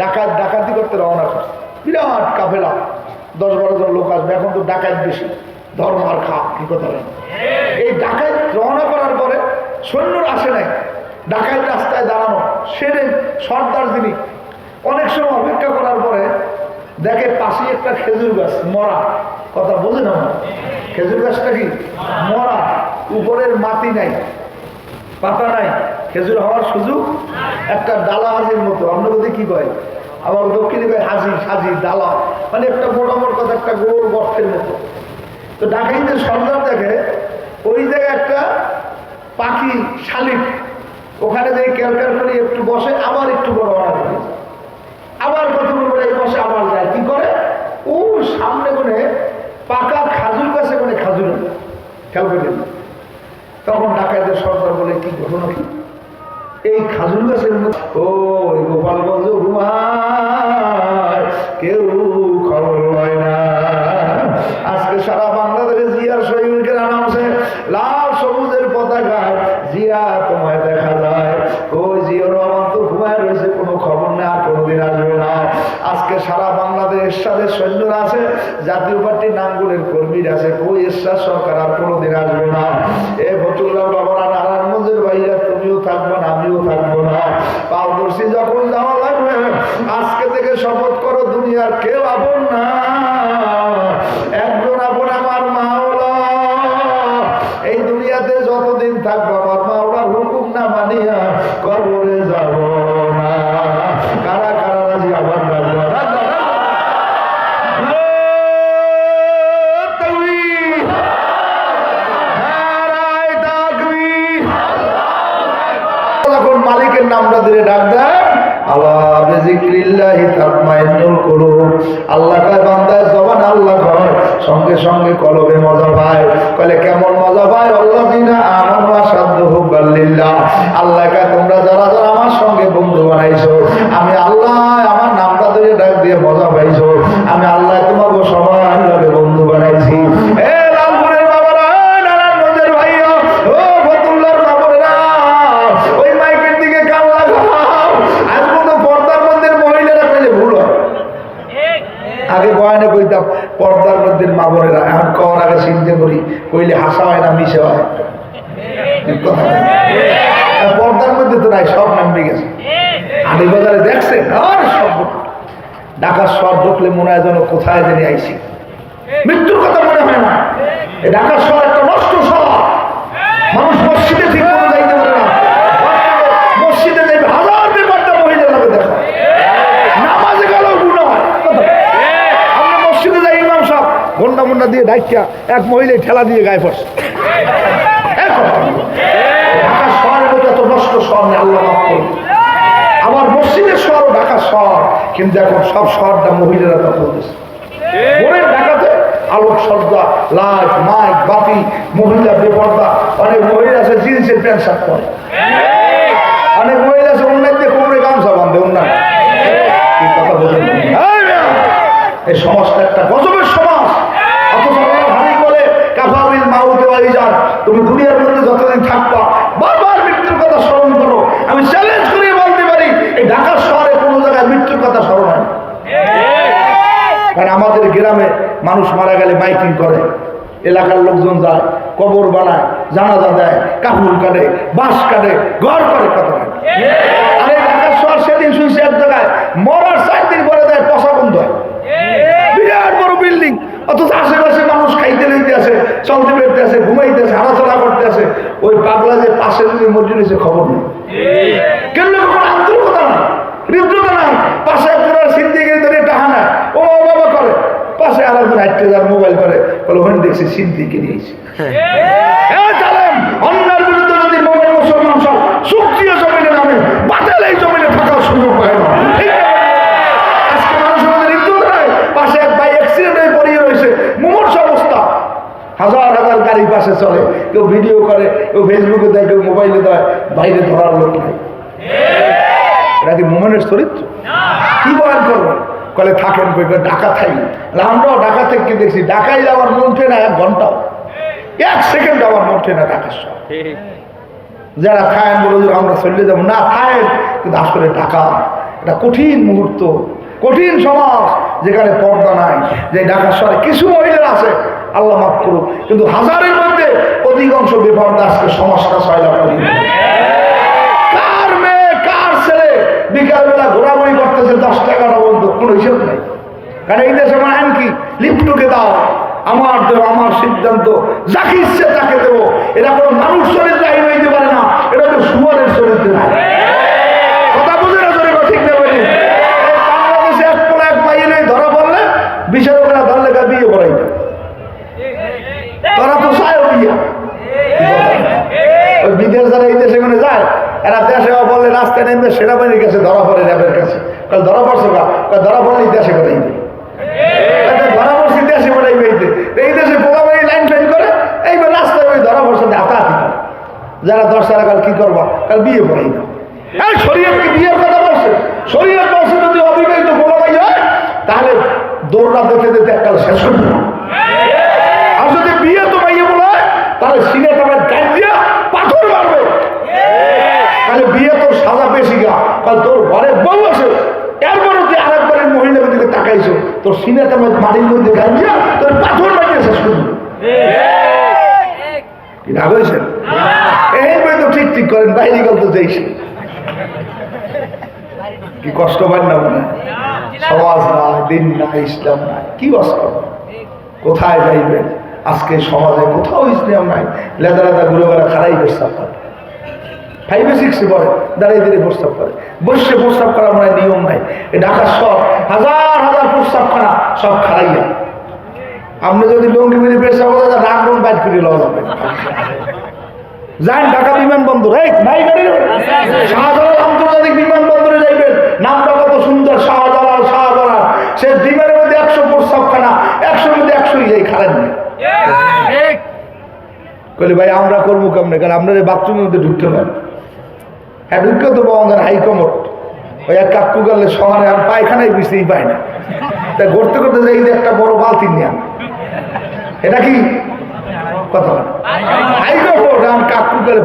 ডাকাত, ডাকাতি করতে রওনা করছে বিরাট কাফেলা। দশ বারো জন লোক আসবে, এখন তো ডাকাত বেশি। ধর্ম আর খা কি কথা? এই ডাকাত রওনা করার পরে সৈন্যর আসে নাই। ডাকাত রাস্তায় দাঁড়ানো। সেরে সর্দার যিনি, অনেক সময় অপেক্ষা করার পরে দেখে পাশে একটা খেজুর গাছ, মরা। কথা বোঝেন না? খেজুর গাছটা কি? মরা। উপরের মাটি নাই, পাতা নাই। খেজুর হওয়ার সুযোগ একটা ডালা হাজির মতো। আমরা বলতে কি কয়? আবার দক্ষিণে কয় হাজি সাজি ডালা মানে একটা মোটামোট কথা, একটা গোল গর্তের মতো। তো ডাকাইতে সন্ধান দেখে, ওই জায়গায় একটা পাখি শালিক, ওখানে যে ক্যালকাল করে একটু বসে, আবার একটু বড় হওয়া করে আবার কতগুলো বসে আবার যায়। কি করে? ও সামনে করে পাকা খাজুর গাছে করে খাজুর, খেয়াল করে তখন ডাকাইদের সরকার বলে, কি ঘটনা কি এই খাজুর গাছের ও গোপালগঞ্জ কেউ খবর হয় না। আজকে সারা বাংলাদেশে জিয়ার শহীদকে নামছে লাল সবুজের পতাকায় জিয়া তোমায় দেখা যায়। ওই জিয়া রহমান তো ঘুমায় রয়েছে, কোনো খবর না কোনোদিন আসবে না। আজকে সারা বাংলাদেশ সাথে সৈন্যরা আছে, জাতীয় পার্টির নামগুলোর কর্মীরা আছে। কই এরশাদ সরকার আর কোনোদিন আসবে না। এ ফতুল্লাহ বাবারা নারায়ণগঞ্জের ভাইরা তুমিও থাকবে না আমিও থাকব না পারদর্শী যখন যাওয়া লাগবে আজকে থেকে শপথ করো দুনিয়ার কেউ মালিকের নামটা দিয়ে ডাক দেয়। আল্লাহ আল্লাহ কয় বান্দায় জবান আল্লাহ কয় সঙ্গে সঙ্গে কলবে মজা পায়। কলে কেমন মজা পায়? আল্লাহ দিনা আমানু আসাদ্দু হুব্বাল্লিল্লাহ আল্লাহ কয়, তোমরা যারা যারা আমার সঙ্গে বন্ধু বানাইছো, আমি আল্লাহ আমার নামটা দিয়ে ডাক দিয়ে মজা পাইছো। আমি আল্লাহ তোমাকে সবার আগে করি কইলে হাসা হয় না, মিশে হয়। পর্দার মধ্যে তো নাই, সব নামবে গেছে। আলি বাজারে দেখছে আর সব ঢাকার সব ঢুকলে মনে হয় যেন কোথায় জানি আইসি মৃত্যুর কথা মনে হয় না। ঢাকার শহর মানুষ মসজিদে ঠিক মতো যাইতে পারে না মসজিদে যাইবে হাজার ব্যাপারটা মহিলা লাগে দেখো নামাজে গেলেও গুণা হয় কথা। আমরা মসজিদে যাই ইমাম সাহেব ডাইকা এক মহিলা ঠেলা দিয়ে গায়ে পড়ছে। নষ্ট শহর আল্লাহ আমার মসজিদের শহর ঢাকা শহর, কিন্তু এখন সব শহরটা মহিলারা দখল দিচ্ছে ঢাকাতে আলোক সজ্জা লাইট মাইক, বাতি, মহিলা বেপর্দা, অনেক মহিলা আছে জিন্সের প্যান্ট, শার্ট পরে। অনেক মহিলা আছে অন্যায় দিয়ে কোমরে গামছা বাঁধে অন্যায় কথা এই এই সমাজটা একটা গজবের সমাজ। তুমি দুনিয়ার মধ্যে যতদিন থাকবা, বারবার মৃত্যুর কথা স্মরণ করো। আমি চ্যালেঞ্জ করে বলতে পারি, এই ঢাকা শহরে কোনো জায়গায় মৃত্যুর কথা স্মরণ হয় কারণ আমাদের গ্রামে মানুষ মারা গেলে মাইকিং করে, এলাকার লোকজন যায়, কবর বানায়, জানাজা দেয়, কাপড় কাটে, বাঁশ কাটে, ঘর করে কত আর এই ঢাকার শহর সেদিন শুয়েছে এক জায়গায়, মরার চার দিন পরে দেয় পশা বন্ধ হয় বিরাট বড় বিল্ডিং অথচ আশেপাশে মানুষ খাইতে লইতে আছে চলতে ফিরতে আছে ঘুমাইতে আছে হারাচলা করতে আছে। ওই পাগলা যে পাশে যদি মসজিদ হয়েছে খবর নেই। কেন কোনো আন্তরিকতা নাই? হৃদ্রতা নাই? পাশে একজনের সিদ্ধি ধরে টাহা না ও বাবা করে। পাশে আর একজন হাইটে যার মোবাইল করে বলে ওখানে দেখছি সিদ্ধি কে নিয়েছি অন্যার বিরুদ্ধে যদি মোবাইল মুসলমান সব শক্তিও জমিনে নামে বাতিল এই জমিনে থাকার সুযোগ পায় না ঠিক না? আজকে মানুষের মধ্যে হৃদ্রতা নাই পাশে এক ভাই অ্যাক্সিডেন্ট হয়ে পড়িয়ে রয়েছে মুমূর্ষ অবস্থা হাজার হাজার পাশে চলে কেউ ভিডিও করে কেউ ফেসবুকে দেয় কেউ মোবাইলে দেয় বাইরে ধরার লোক নাই। এটা কি মোমেনের চরিত্র? কি বয়ান করব? কলে থাকেন ঢাকা থাই। আমরাও ঢাকা থেকে দেখছি। ঢাকাই আমার মন না এক ঘন্টাও। এক সেকেন্ড আমার মন না ঢাকার শহর যারা থাকেন বলে আমরা চলে যাব না থাকেন কিন্তু আসলে ঢাকা। এটা কঠিন মুহূর্ত। কঠিন সমাজ যেখানে পর্দা নাই যে ডাকার শহরে কিছু মহিলা আছে আল্লাহ মাফ করুক। কিন্তু হাজারের মধ্যে অধিকাংশ বেপর্দা আজকে সমাজটা সয়লা করি। কার মেয়ে, কার ছেলে বিকালবেলা ঘোরাঘুরি করতেছে, দশ টাকাটা বন্ধু কোনো হিসেব নেই। কারণ এই দেশে আইন কি? লিপ্টুকে দাও। আমার দেবো, আমার সিদ্ধান্ত। যাকে ইচ্ছে তাকে দেবো। এটা কোনো মানুষ চরিত্র আইন হইতে পারে না এটা তো সুয়ারের চরিত্র না কথা বুঝে না জোরে কথা ঠিক না বলি এই বাংলাদেশে এক পোলা এক মাইলে ধরা পড়লে বিচারকরা ধরলে গা বিয়ে করাই না তোরা তো চায় বিয়া ওই বিদেশ যারা এই দেশে মানে যায় এরা দেশে বললে রাস্তায় নেমে সেনাবাহিনীর কাছে ধরা পড়ে র্যাবের কাছে। ধরা পড়ছে কা? ধরা পড়লে দেশে করে ধরা পড়ছে দেশে করে এই দেশে লাইন ফাইন করে এইবার রাস্তায় ওই ধরা পড়ছে হাতাহাতি করে যারা দশ টাকা কাল কি করবা? কাল বিয়ে পড়াই দাও। এই শরীয়ত কি বিয়ের কথা বলছে? শরীয়ত বলছে যদি অবিবাহিত হয় তাহলে দেখতে এককাল শেষ আর যদি বিয়ে তো মাইয়ে বলে তাহলে সিনে তোমার গান দিয়া পাথর মারবে। তাহলে বিয়ে তোর সাজা বেশি গা। কাল তোর ঘরে বউ আছে। এরপরও তুই আরেকবারের মহিলার দিকে তাকাইছো। তোর সিনে তোমার মাটির মধ্যে গান তোর পাথর মারিয়ে শেষ করবে। কি এই বই তো ঠিক ঠিক করেন বাইরে গেল তো কি কষ্ট পান না মনে সমাজ না দিন না ইসলাম না কি কষ্ট? কোথায় যাইবেন? আজকে সমাজে কোথাও ইসলাম নাই। লেদা লেদা ঘুরে বেড়া খারাই প্রস্তাব করে ফাইভে সিক্সে পড়ে দাঁড়িয়ে দিলে প্রস্তাব করে। বসে প্রস্তাব করা মানে নিয়ম নাই। ঢাকার সব হাজার হাজার প্রস্তাব করা সব খারাইয়া আপনি যদি লঙ্গি মিলে পেশা বলে রাগ রং বাইট করে লওয়া যাবে। যান ঢাকা বিমানবন্দর। এই নাই গাড়ি। শাহজালাল আন্তর্জাতিক বিমানবন্দরে যাইবেন। নামটা কত সুন্দর শাহজালাল শাহজালাল। সে বিমানের মধ্যে একশো প্রস্তাবখানা একশোর মধ্যে একশোই যাই খারেন না কইলে ভাই আমরা করব কেমনে? কারণ আপনার এই বাথরুমের মধ্যে ঢুকতে পারেন হ্যাঁ তো পাওয়া হাইকমোট ওই এক কাকু গেলে শহরে আর পায়খানায় বুঝতেই পায় না। তা ঘুরতে করতে যাই একটা বড় বালতি নিয়ে। এটা কি? কথা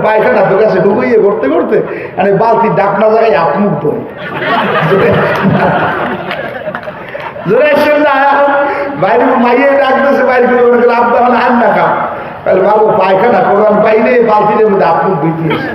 পায়খানা তো হয় জোরে বাইরে মাইয়ে বাইরে না তাহলে বাবু পায়খানা, কোরআন পাইলে বালতির মধ্যে আপনি দিয়েছে